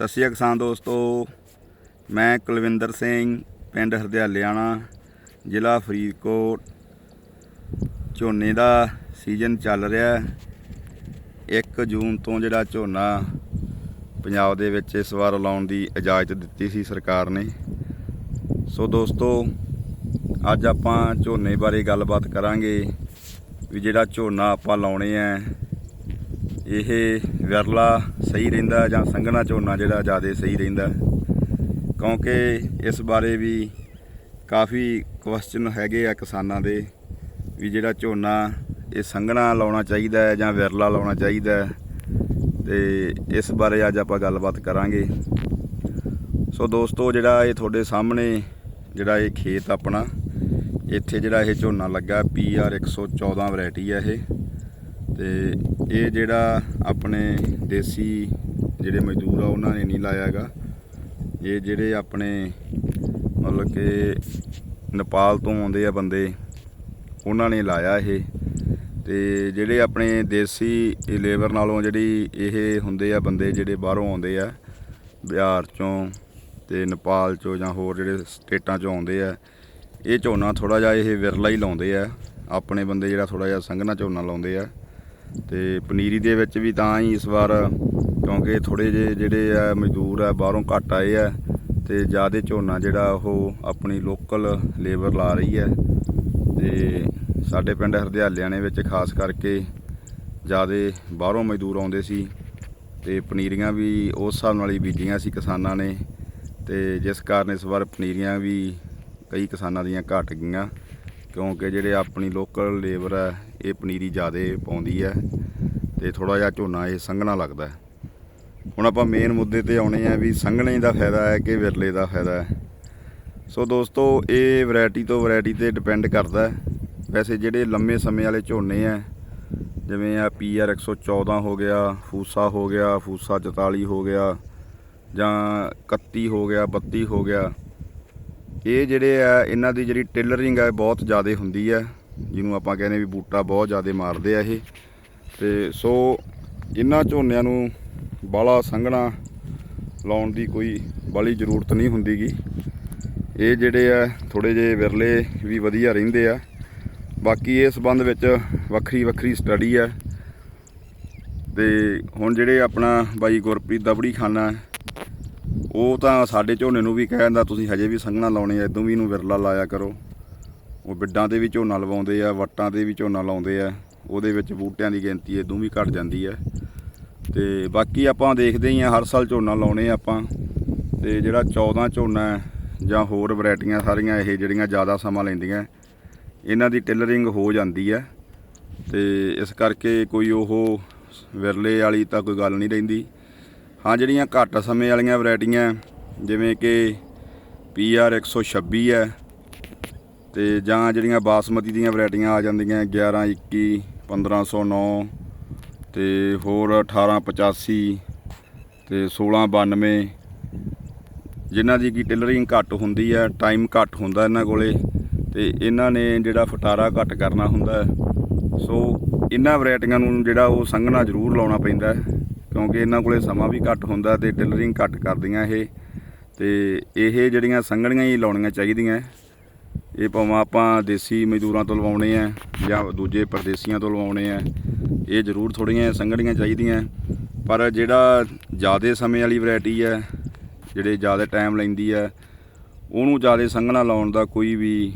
ਸਤਿ ਸ਼੍ਰੀ ਅਕਾਲ ਕਿਸਾਨ ਦੋਸਤੋ। ਮੈਂ ਕੁਲਵਿੰਦਰ ਸਿੰਘ, ਪਿੰਡ ਹਰਦਿਆਲਿਆਣਾ, ਜ਼ਿਲ੍ਹਾ ਫਰੀਦਕੋਟ। ਝੋਨੇ ਦਾ ਸੀਜ਼ਨ ਚੱਲ ਰਿਹਾ ਹੈ। 1 ਜੂਨ ਤੋਂ ਜਿਹੜਾ ਝੋਨਾ ਪੰਜਾਬ ਦੇ ਵਿੱਚ ਇਸ ਵਾਰ ਲਾਉਣ ਦੀ ਇਜਾਜ਼ਤ ਦਿੱਤੀ ਸੀ ਸਰਕਾਰ ਨੇ। ਸੋ ਦੋਸਤੋ, ਅੱਜ ਆਪਾਂ ਝੋਨੇ ਬਾਰੇ ਗੱਲਬਾਤ ਕਰਾਂਗੇ ਵੀ ਜਿਹੜਾ ਝੋਨਾ ਆਪਾਂ ਲਾਉਣੇ ਆ ਇਹ ਵਿਰਲਾ ਸਹੀ ਰਹਿੰਦਾ ਜਾਂ ਸੰਘਣਾ ਝੋਨਾ ਜਿਹੜਾ ਜ਼ਿਆਦਾ ਸਹੀ ਰਹਿੰਦਾ? ਕਿਉਂਕਿ ਇਸ ਬਾਰੇ ਵੀ ਕਾਫੀ ਕੁਐਸਚਨ ਹੈਗੇ ਆ ਕਿਸਾਨਾਂ ਦੇ ਵੀ ਜਿਹੜਾ ਝੋਨਾ ਇਹ ਸੰਘਣਾ ਲਾਉਣਾ ਚਾਹੀਦਾ ਹੈ ਜਾਂ ਵਿਰਲਾ ਲਾਉਣਾ ਚਾਹੀਦਾ ਹੈ। ਤੇ ਇਸ ਬਾਰੇ ਅੱਜ ਆਪਾਂ ਗੱਲਬਾਤ ਕਰਾਂਗੇ। ਸੋ ਦੋਸਤੋ, ਜਿਹੜਾ ਇਹ ਤੁਹਾਡੇ ਸਾਹਮਣੇ ਜਿਹੜਾ ਇਹ ਖੇਤ ਆਪਣਾ, ਇੱਥੇ ਜਿਹੜਾ ਇਹ ਝੋਨਾ ਲੱਗਾ PR 114 ਵੈਰਾਈਟੀ ਹੈ ਇਹ। ਤੇ ਇਹ ਜਿਹੜਾ ਆਪਣੇ ਦੇਸੀ ਜਿਹੜੇ ਮਜ਼ਦੂਰ ਆ, ਉਹਨਾਂ ਨੇ ਨਹੀਂ ਲਾਇਆਗਾ ਇਹ ਜਿਹੜੇ ਆਪਣੇ ਮਤਲਬ ਕਿ ਨੇਪਾਲ ਤੋਂ ਆਉਂਦੇ ਆ ਬੰਦੇ, ਉਹਨਾਂ ਨੇ ਲਾਇਆ ਇਹ। ਤੇ ਜਿਹੜੇ ਆਪਣੇ ਦੇਸੀ ਲੇਬਰ ਨਾਲੋਂ ਜਿਹੜੀ ਇਹ ਹੁੰਦੇ ਆ ਬੰਦੇ ਜਿਹੜੇ ਬਾਹਰੋਂ ਆਉਂਦੇ ਆ, ਬਿਹਾਰ ਚੋਂ ਤੇ ਨੇਪਾਲ ਚੋਂ ਜਾਂ ਹੋਰ ਜਿਹੜੇ ਸਟੇਟਾਂ ਚੋਂ ਆਉਂਦੇ ਆ, ਇਹ ਝੋਨਾ ਥੋੜਾ ਜਿਹਾ ਇਹ ਵਿਰਲਾ ਹੀ ਲਾਉਂਦੇ ਆ। ਆਪਣੇ ਬੰਦੇ ਜਿਹੜਾ ਥੋੜਾ ਜਿਹਾ ਸੰਘਣਾ ਝੋਨਾ ਲਾਉਂਦੇ ਆ। ਤੇ ਪਨੀਰੀ ਦੇ ਵਿੱਚ ਵੀ ਤਾਂ ਹੀ ਇਸ ਵਾਰ, ਕਿਉਂਕਿ ਥੋੜੇ ਜਿਹੇ ਜਿਹੜੇ ਆ ਮਜ਼ਦੂਰ ਆ, ਬਾਹਰੋਂ ਘੱਟ ਆਏ ਆ ਤੇ ਜ਼ਿਆਦਾ ਝੋਨਾ ਜਿਹੜਾ ਉਹ ਆਪਣੀ ਲੋਕਲ ਲੇਬਰ ਲਾ ਰਹੀ ਹੈ। ਤੇ ਸਾਡੇ ਪਿੰਡ ਹਰਦਿਆਲਿਆਣੇ ਵਿੱਚ ਖਾਸ ਕਰਕੇ ਜ਼ਿਆਦਾ ਬਾਹਰੋਂ ਮਜ਼ਦੂਰ ਆਉਂਦੇ ਸੀ ਤੇ ਪਨੀਰੀਆਂ ਵੀ ਉਸ ਹਿਸਾਬ ਨਾਲ ਹੀ ਬੀਜੀਆਂ ਸੀ ਕਿਸਾਨਾਂ ਨੇ। ਤੇ ਜਿਸ ਕਾਰਨ ਇਸ ਵਾਰ ਪਨੀਰੀਆਂ ਵੀ ਕਈ ਕਿਸਾਨਾਂ ਦੀਆਂ ਘਟ ਗਈਆਂ, ਕਿਉਂਕਿ ਜਿਹੜੇ ਆਪਣੀ ਲੋਕਲ ਲੇਬਰ ਹੈ ਇਹ ਪਨੀਰੀ ਜ਼ਿਆਦੇ ਪਾਉਂਦੀ ਹੈ ਤੇ ਥੋੜਾ ਜਿਹਾ ਝੋਨਾ ਇਹ ਸੰਘਣਾ ਲੱਗਦਾ ਹੁਣ ਆਪਾਂ ਮੇਨ ਮੁੱਦੇ ਤੇ ਆਉਣੇ ਆ ਵੀ ਸੰਘਣੇ ਦਾ ਫਾਇਦਾ ਹੈ ਕਿ ਵਿਰਲੇ ਦਾ ਫਾਇਦਾ ਹੈ। ਸੋ ਦੋਸਤੋ, ਇਹ ਵੈਰਾਈਟੀ ਤੋਂ ਵੈਰਾਈਟੀ ਤੇ ਡਿਪੈਂਡ ਕਰਦਾ ਹੈ। ਵੈਸੇ ਜਿਹੜੇ ਲੰਮੇ ਸਮੇਂ ਵਾਲੇ ਝੋਨੇ ਆ, ਜਿਵੇਂ ਆ PR 114 ਹੋ ਗਿਆ, ਫੂਸਾ ਹੋ ਗਿਆ, ਫੂਸਾ 44 ਹੋ ਗਿਆ, ਜਾਂ 31 ਹੋ ਗਿਆ 32 ਹੋ ਗਿਆ, ਇਹ ਜਿਹੜੇ ਆ, ਇਹਨਾਂ ਦੀ ਜਿਹੜੀ ਟੇਲਰਿੰਗ ਹੈ ਬਹੁਤ ਜ਼ਿਆਦਾ ਹੁੰਦੀ ਹੈ। ਜਿਹਨੂੰ ਆਪਾਂ ਕਹਿੰਦੇ ਵੀ ਬੂਟਾ ਬਹੁਤ ਜ਼ਿਆਦਾ ਮਾਰਦੇ ਆ ਇਹ। ਤੇ ਸੋ ਇਹਨਾਂ ਝੋਨਿਆਂ ਨੂੰ ਬਾਲਾ ਸੰਘਣਾ ਲਾਉਣ ਦੀ ਕੋਈ ਬਾਲੀ ਜ਼ਰੂਰਤ ਨਹੀਂ ਹੁੰਦੀਗੀ। ਇਹ ਜਿਹੜੇ ਆ ਥੋੜੇ ਜਿਹੇ ਵਿਰਲੇ ਵੀ ਵਧੀਆ ਰਹਿੰਦੇ ਆ। ਬਾਕੀ ਇਸ ਸੰਬੰਧ ਵਿੱਚ ਵੱਖਰੀ ਵੱਖਰੀ ਸਟੱਡੀ ਹੈ ਤੇ ਹੁਣ ਜਿਹੜੇ ਆਪਣਾ ਬਾਈ ਗੁਰਪ੍ਰੀਤ ਦਬੜੀ ਖਾਨਾ ਉਹ ਤਾਂ ਸਾਡੇ ਝੋਨੇ ਨੂੰ ਵੀ ਕਹਿੰਦਾ ਤੁਸੀਂ ਹਜੇ ਵੀ ਸੰਘਣਾ ਲਾਉਣੇ ਆ, ਇਦੋਂ ਵੀ ਇਹਨੂੰ ਵਿਰਲਾ ਲਾਇਆ ਕਰੋ। ਉਹ ਬਿੱਡਾਂ ਤੇ ਵੀ ਝੋਨਾ ਲਵਾਉਂਦੇ ਆ, ਵੱਟਾਂ ਤੇ ਵੀ ਝੋਨਾ ਲਾਉਂਦੇ ਆ। ਉਹਦੇ ਵਿੱਚ ਬੂਟਿਆਂ ਦੀ ਗਿਣਤੀ ਇਦੋਂ ਵੀ ਘਟ ਜਾਂਦੀ ਹੈ ਤੇ ਬਾਕੀ ਆਪਾਂ ਦੇਖਦੇ ਹੀ ਆ, ਹਰ ਸਾਲ ਝੋਨਾ ਲਾਉਣੇ ਆ ਆਪਾਂ। ਤੇ ਜਿਹੜਾ 14 ਝੋਨਾ ਜਾਂ ਹੋਰ ਵੈਰਾਈਟੀਆਂ ਸਾਰੀਆਂ ਇਹ ਜਿਹੜੀਆਂ ਜ਼ਿਆਦਾ ਸਮਾਂ ਲੈਂਦੀਆਂ, ਇਹਨਾਂ ਦੀ ਟੇਲਰਿੰਗ ਹੋ ਜਾਂਦੀ ਹੈ ਤੇ ਇਸ ਕਰਕੇ ਕੋਈ ਉਹ ਵਿਰਲੇ ਵਾਲੀ ਤਾਂ ਕੋਈ ਗੱਲ ਨਹੀਂ ਰਹਿੰਦੀ। ਹਾਂ, ਜਿਹੜੀਆਂ ਘੱਟ ਸਮੇਂ ਵਾਲੀਆਂ ਵੈਰਾਈਟੀਆਂ, ਜਿਵੇਂ ਕਿ PR 126 ਹੈ ਤੇ ਜਾਂ ਜਿਹੜੀਆਂ ਬਾਸਮਤੀ ਦੀਆਂ ਵੈਰਾਈਟੀਆਂ ਆ ਜਾਂਦੀਆਂ 11 21 1509 ਤੇ ਹੋਰ 1885 ਤੇ 1692 ਜਿਨ੍ਹਾਂ ਦੀ ਕੀ ਟੇਲਰਿੰਗ ਘੱਟ ਹੁੰਦੀ ਹੈ, ਟਾਈਮ ਘੱਟ ਹੁੰਦਾ ਇਹਨਾਂ ਕੋਲੇ, ਤੇ ਇਹਨਾਂ ਨੇ ਜਿਹੜਾ ਫਟਾਰਾ ਘੱਟ ਕਰਨਾ ਹੁੰਦਾ ਸੋ ਇਹਨਾਂ ਵੈਰਾਈਟੀਆਂ ਨੂੰ ਜਿਹੜਾ ਉਹ ਸੰਘਣਾ ਜ਼ਰੂਰ ਲਾਉਣਾ ਪੈਂਦਾ ਕਿਉਂਕਿ ਇਹਨਾਂ ਕੋਲੇ ਸਮਾਂ ਵੀ ਘੱਟ ਹੁੰਦਾ ਤੇ ਟੇਲਰਿੰਗ ਘੱਟ ਕਰਦੀਆਂ ਇਹ, ਤੇ ਇਹ ਜਿਹੜੀਆਂ ਸੰਘਣੀਆਂ ਹੀ ਲਾਉਣੀਆਂ ਚਾਹੀਦੀਆਂ ਇਹ ਭਾਵੇਂ ਆਪਾਂ ਦੇਸੀ ਮਜ਼ਦੂਰਾਂ ਤੋਂ ਲਵਾਉਣੇ ਆ ਜਾਂ ਦੂਜੇ ਪਰਦੇਸੀਆਂ ਤੋਂ ਲਵਾਉਣੇ ਆ, ਇਹ ਜ਼ਰੂਰ ਥੋੜੀਆਂ ਸੰਘਣੀਆਂ ਚਾਹੀਦੀਆਂ। ਪਰ ਜਿਹੜਾ ਜ਼ਿਆਦਾ ਸਮੇਂ ਵਾਲੀ ਵੈਰਾਈਟੀ ਹੈ, ਜਿਹੜੇ ਜ਼ਿਆਦਾ ਟਾਈਮ ਲੈਂਦੀ ਹੈ, ਉਹਨੂੰ ਜ਼ਿਆਦਾ ਸੰਘਣਾ ਲਾਉਣ ਦਾ ਕੋਈ ਵੀ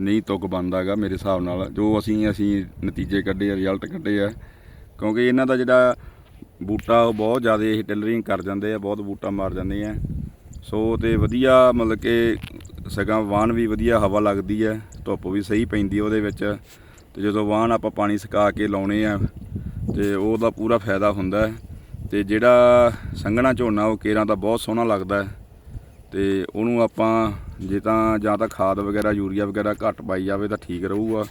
ਨਹੀਂ ਤੁਕ ਬਣਦਾਗਾ ਮੇਰੇ ਹਿਸਾਬ ਨਾਲ। ਜੋ ਅਸੀਂ ਅਸੀਂ ਨਤੀਜੇ ਕੱਢੇ ਆ ਰਿਜ਼ਲਟ ਕੱਢੇ ਆ, ਕਿਉਂਕਿ ਇਹਨਾਂ ਦਾ ਜਿਹੜਾ ਬੂਟਾ, ਉਹ ਬਹੁਤ ਜ਼ਿਆਦਾ ਇਹ ਟਿਲਰਿੰਗ ਕਰ ਜਾਂਦੇ ਆ, ਬਹੁਤ ਬੂਟਾ ਮਾਰ ਜਾਂਦੇ ਆ। ਸੋ ਤੇ ਵਧੀਆ ਮਤਲਬ ਕਿ ਸਗਾਂ ਵਾਹਨ ਵੀ ਵਧੀਆ ਹਵਾ ਲੱਗਦੀ ਹੈ, ਧੁੱਪ ਵੀ ਸਹੀ ਪੈਂਦੀ ਹੈ ਉਹਦੇ ਵਿੱਚ। ਤੇ ਜਦੋਂ ਵਾਹਨ ਆਪਾਂ ਪਾਣੀ ਸੁਕਾ ਕੇ ਲਾਉਣੇ ਆ, ਤੇ ਉਹਦਾ ਪੂਰਾ ਫਾਇਦਾ ਹੁੰਦਾ ਹੈ। ਤੇ ਜਿਹੜਾ ਸੰਘਣਾ ਝੋਨਾ, ਉਹ ਕੇਰਾਂ ਦਾ ਬਹੁਤ ਸੋਹਣਾ ਲੱਗਦਾ ਹੈ। ਤੇ ਉਹਨੂੰ ਆਪਾਂ ਜੇ ਤਾਂ, ਜਾਂ ਤਾਂ ਖਾਦ ਵਗੈਰਾ, ਯੂਰੀਆ ਵਗੈਰਾ ਘੱਟ ਪਾਈ ਜਾਵੇ ਤਾਂ ਠੀਕ ਰਹੂਗਾ।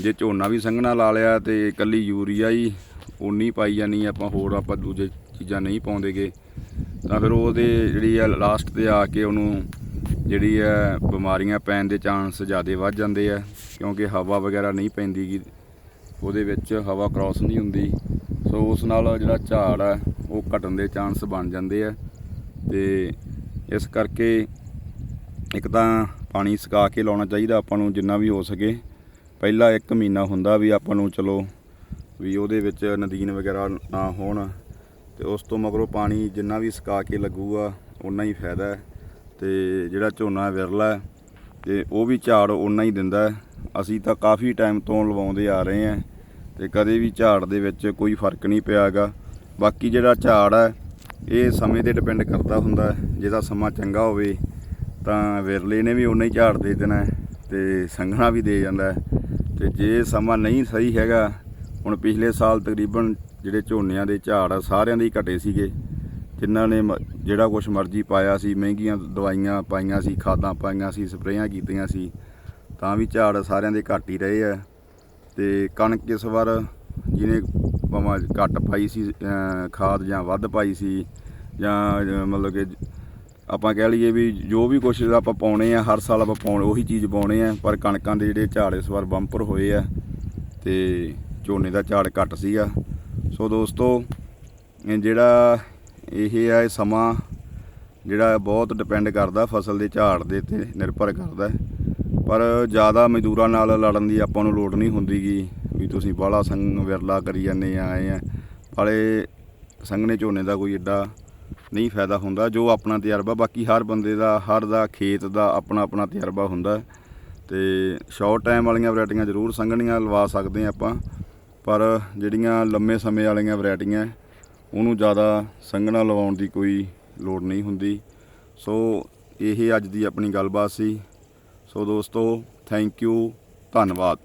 ਜੇ ਝੋਨਾ ਵੀ ਸੰਘਣਾ ਲਾ ਲਿਆ ਤੇ ਇਕੱਲੀ ਯੂਰੀਆ ਹੀ ਉਨੀ ਪਾਈ ਜਾਨੀ ਆਪਾਂ ਹੋਰ ਆਪਾਂ ਦੂਜੇ ਚੀਜ਼ਾਂ ਨਹੀਂ ਪਾਉਂਦੇਗੇ, ਤਾਂ ਫਿਰ ਉਹਦੇ ਜਿਹੜੀ ਆ ਲਾਸਟ ਤੇ ਆ ਕੇ ਉਹਨੂੰ ਜਿਹੜੀ ਹੈ ਬਿਮਾਰੀਆਂ ਪੈਣ ਦੇ ਚਾਂਸ ਜ਼ਿਆਦਾ ਵੱਧ ਜਾਂਦੇ ਆ, ਕਿਉਂਕਿ ਹਵਾ ਵਗੈਰਾ ਨਹੀਂ ਪੈਂਦੀ ਉਹਦੇ ਵਿੱਚ ਹਵਾ ਕ੍ਰਾਸ ਨਹੀਂ ਹੁੰਦੀ। ਸੋ ਉਸ ਨਾਲ ਜਿਹੜਾ ਝਾੜ ਹੈ ਉਹ ਘਟਣ ਦੇ ਚਾਂਸ ਬਣ ਜਾਂਦੇ ਆ। ਤੇ ਇਸ ਕਰਕੇ ਇੱਕ ਤਾਂ ਪਾਣੀ ਸੁਕਾ ਕੇ ਲਾਉਣਾ ਚਾਹੀਦਾ ਆਪਾਂ ਨੂੰ, ਜਿੰਨਾ ਵੀ ਹੋ ਸਕੇ। ਪਹਿਲਾ ਇੱਕ ਮਹੀਨਾ ਹੁੰਦਾ ਵੀ ਆਪਾਂ ਨੂੰ ਚਲੋ ਵੀ ਉਹਦੇ ਵਿੱਚ ਨਦੀਨ ਵਗੈਰਾ ਨਾ ਹੋਣ। ਤੇ ਉਸ ਤੋਂ ਮਗਰੋਂ ਪਾਣੀ ਜਿੰਨਾ ਵੀ ਸੁਕਾ ਕੇ ਲੱਗੂਗਾ ਉਨਾ ਹੀ ਫਾਇਦਾ। ਹੈ ਤੇ ਜਿਹੜਾ ਝੋਨਾ ਵਿਰਲਾ ਹੈ ਤੇ ਉਹ ਵੀ ਝਾੜ ਉਨਾ ਹੀ ਦਿੰਦਾ ਅਸੀਂ ਤਾਂ ਕਾਫੀ ਟਾਈਮ ਤੋਂ ਲਵਾਉਂਦੇ ਆ ਰਹੇ ਹਾਂ ਤੇ ਕਦੇ ਵੀ ਝਾੜ ਦੇ ਵਿੱਚ ਕੋਈ ਫ਼ਰਕ ਨਹੀਂ ਪਿਆਗਾ। ਬਾਕੀ ਜਿਹੜਾ ਝਾੜ ਹੈ ਇਹ ਸਮੇਂ ਤੇ ਡਿਪੈਂਡ ਕਰਦਾ ਹੁੰਦਾ ਜਿਹਦਾ ਸਮਾਂ ਚੰਗਾ ਹੋਵੇ ਤਾਂ ਵਿਰਲੇ ਨੇ ਵੀ ਉਨਾ ਹੀ ਝਾੜ ਦੇ ਦੇਣਾ ਹੈ ਤੇ ਸੰਘਣਾ ਵੀ ਦੇ ਜਾਂਦਾ ਹੈ। ਤੇ ਜੇ ਸਮਾਂ ਨਹੀਂ ਸਹੀ ਹੈਗਾ ਹੁਣ ਪਿਛਲੇ ਸਾਲ ਤਕਰੀਬਨ ਜਿਹੜੇ ਝੋਨਿਆਂ ਦੇ ਝਾੜ ਆ, ਸਾਰਿਆਂ ਦੇ ਹੀ ਘਟੇ ਸੀਗੇ। ਜਿਨ੍ਹਾਂ ਨੇ ਮ- ਜਿਹੜਾ ਕੁਝ ਮਰਜ਼ੀ ਪਾਇਆ ਸੀ, ਮਹਿੰਗੀਆਂ ਦਵਾਈਆਂ ਪਾਈਆਂ ਸੀ, ਖਾਦਾਂ ਪਾਈਆਂ ਸੀ, ਸਪਰੇਆਂ ਕੀਤੀਆਂ ਸੀ, ਤਾਂ ਵੀ ਝਾੜ ਸਾਰਿਆਂ ਦੇ ਘੱਟ ਹੀ ਰਹੇ ਆ। ਤੇ ਕਣਕ ਇਸ ਵਾਰ ਜਿਹਨੇ ਭਾਵੇਂ ਘੱਟ ਪਾਈ ਸੀ ਖਾਦ ਜਾਂ ਵੱਧ ਪਾਈ ਸੀ, ਜਾਂ ਮਤਲਬ ਕਿ ਆਪਾਂ ਕਹਿ ਲਈਏ ਵੀ ਜੋ ਵੀ ਕੁਛ ਆਪਾਂ ਪਾਉਣੇ ਆ, ਹਰ ਸਾਲ ਆਪਾਂ ਪਾਉਣ, ਉਹੀ ਚੀਜ਼ ਪਾਉਣੇ ਆ, ਪਰ ਕਣਕਾਂ ਦੇ ਜਿਹੜੇ ਝਾੜ ਇਸ ਵਾਰ ਬੰਪਰ ਹੋਏ ਆ, ਤੇ ਝੋਨੇ ਦਾ ਝਾੜ ਘੱਟ ਸੀਗਾ। ਸੋ ਦੋਸਤੋ ਜਿਹੜਾ ਇਹ ਆ, ਇਹ ਸਮਾਂ ਜਿਹੜਾ ਬਹੁਤ ਡਿਪੈਂਡ ਕਰਦਾ ਫਸਲ ਦੇ ਝਾੜ ਦੇ ਤੇ ਨਿਰਭਰ ਕਰਦਾ ਪਰ ਜ਼ਿਆਦਾ ਮਜ਼ਦੂਰਾਂ ਨਾਲ ਲੜਨ ਦੀ ਆਪਾਂ ਨੂੰ ਲੋੜ ਨਹੀਂ ਹੁੰਦੀਗੀ ਵੀ ਤੁਸੀਂ ਬਾਹਲਾ ਸੰਗ ਵਿਰਲਾ ਕਰੀ ਜਾਂਦੇ ਆ, ਆਏ ਆ ਵਾਲੇ ਸੰਘਣੇ ਝੋਨੇ ਦਾ ਕੋਈ ਏਡਾ ਨਹੀਂ ਫਾਇਦਾ ਹੁੰਦਾ, ਜੋ ਆਪਣਾ ਤਜਰਬਾ, ਬਾਕੀ ਹਰ ਬੰਦੇ ਦਾ, ਹਰ ਦਾ, ਖੇਤ ਦਾ ਆਪਣਾ ਆਪਣਾ ਤਜਰਬਾ ਹੁੰਦਾ ਹੈ। ਤੇ ਸ਼ਾਰਟ ਟਾਈਮ ਵਾਲੀਆਂ ਵੈਰਾਈਟੀਆਂ ਜ਼ਰੂਰ ਸੰਘਣੀਆਂ ਲਵਾ ਸਕਦੇ ਆ ਆਪਾਂ, ਪਰ ਜਿਹੜੀਆਂ ਲੰਮੇ ਸਮੇਂ ਵਾਲੀਆਂ ਵੈਰਾਈਟੀਆਂ ਉਹਨੂੰ ਜ਼ਿਆਦਾ ਸੰਘਣਾ ਲਵਾਉਣ ਦੀ ਕੋਈ ਲੋੜ ਨਹੀਂ ਹੁੰਦੀ। ਸੋ ਇਹ ਅੱਜ ਦੀ ਆਪਣੀ ਗੱਲਬਾਤ ਸੀ। ਸੋ ਦੋਸਤੋ ਥੈਂਕ ਯੂ ਧੰਨਵਾਦ।